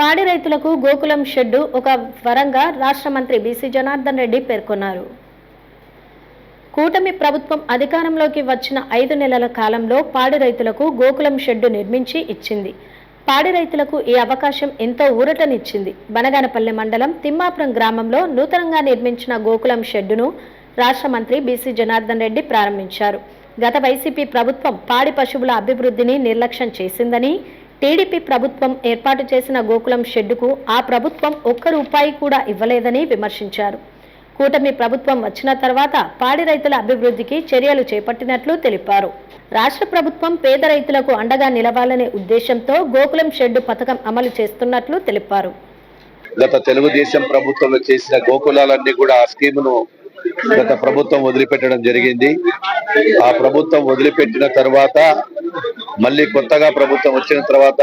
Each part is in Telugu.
పాడి రైతులకు గోకులం షెడ్డు ఒక వరంగా రాష్ట్ర మంత్రి బీసీ జనార్దన్ రెడ్డి పేర్కొన్నారు. కూటమి ప్రభుత్వం అధికారంలోకి వచ్చిన ఐదు నెలల కాలంలో పాడి రైతులకు గోకులం షెడ్డు నిర్మించి ఇచ్చింది. పాడి రైతులకు ఈ అవకాశం ఎంతో ఊరటనిచ్చింది. బనగానపల్లె మండలం తిమ్మాపురం గ్రామంలో నూతనంగా నిర్మించిన గోకులం షెడ్డును రాష్ట్ర మంత్రి బీసీ జనార్దన్ రెడ్డి ప్రారంభించారు. గత వైసీపీ ప్రభుత్వం పాడి పశువుల అభివృద్ధిని నిర్లక్ష్యం చేసిందని టీడీపీ ప్రభుత్వం ఏర్పాటు చేసిన గోకులం షెడ్డుకు ఆ ప్రభుత్వం ఒక్క రూపాయి కూడా ఇవ్వలేదని విమర్శించారు. కూటమి ప్రభుత్వం వచ్చిన తర్వాత పాడి రైతుల అభివృద్ధికి చర్యలు చేపట్టినట్లు తెలిపారు. రాష్ట్ర ప్రభుత్వం పేద రైతులకు అండగా నిలవాలనే ఉద్దేశంతో గోకులం షెడ్డు పథకం అమలు చేస్తున్నట్లు తెలిపారు. గత తెలుగుదేశం ప్రభుత్వంలో చేసిన గోకులాలన్నీ కూడా ఆ స్కీమును గత ప్రభుత్వం వదిలిపెట్టడం జరిగింది. ఆ ప్రభుత్వం వదిలిపెట్టిన తర్వాత మళ్ళీ కొత్తగా ప్రభుత్వం వచ్చిన తర్వాత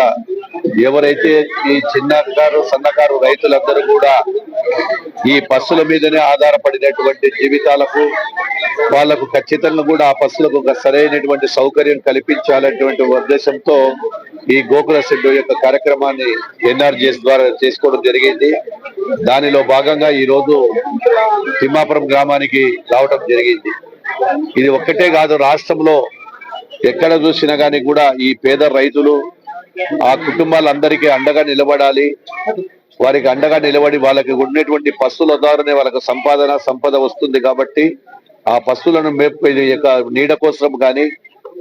ఎవరైతే ఈ చిన్నకారు సన్నకారు రైతులందరూ కూడా ఈ పశువుల మీదనే ఆధారపడినటువంటి జీవితాలకు వాళ్ళకు ఖచ్చితంగా కూడా ఆ పశువులకు ఒక సరైనటువంటి సౌకర్యం కల్పించాలనేటువంటి ఉద్దేశంతో ఈ గోకుల షెడ్డు యొక్క కార్యక్రమాన్ని ఎన్ఆర్జీఎస్ ద్వారా చేసుకోవడం జరిగింది. దానిలో భాగంగా ఈ రోజు తిమ్మాపురం గ్రామానికి రావడం జరిగింది. ఇది ఒక్కటే కాదు రాష్ట్రంలో ఎక్కడ చూసినా కానీ కూడా ఈ పేద రైతులు ఆ కుటుంబాలందరికీ అండగా నిలబడాలి. వారికి అండగా నిలబడి వాళ్ళకి ఉండేటువంటి పశువుల ద్వారానే వాళ్ళకి సంపాదన సంపద వస్తుంది కాబట్టి ఆ పశువులను మేపు యొక్క నీడ కోసం కానీ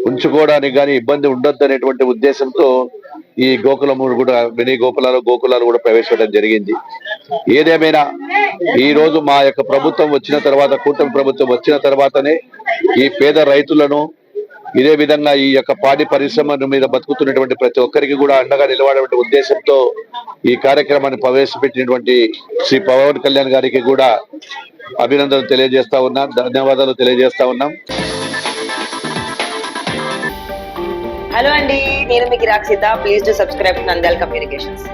ఉంచుకోవడానికి కానీ ఇబ్బంది ఉండొద్దు అనేటువంటి ఉద్దేశంతో ఈ గోకులము కూడా మినీ గోకులాలు గోకులాలు కూడా ప్రవేశపెట్టడం జరిగింది. ఏదేమైనా ఈ రోజు మా యొక్క ప్రభుత్వం వచ్చిన తర్వాత కూటమి ప్రభుత్వం వచ్చిన తర్వాతనే ఈ పేద రైతులను ఇదే విధంగా ఈ యొక్క పాడి పరిశ్రమ మీద బతుకుతున్నటువంటి ప్రతి ఒక్కరికి కూడా అండగా నిలబడే ఉద్దేశంతో ఈ కార్యక్రమాన్ని ప్రవేశపెట్టినటువంటి శ్రీ పవన్ కళ్యాణ్ గారికి కూడా అభినందనలు తెలియజేస్తా ఉన్నాం ధన్యవాదాలు తెలియజేస్తా ఉన్నాం. హలో అండి నేను మీకు Rakshita please to subscribe Nandal communications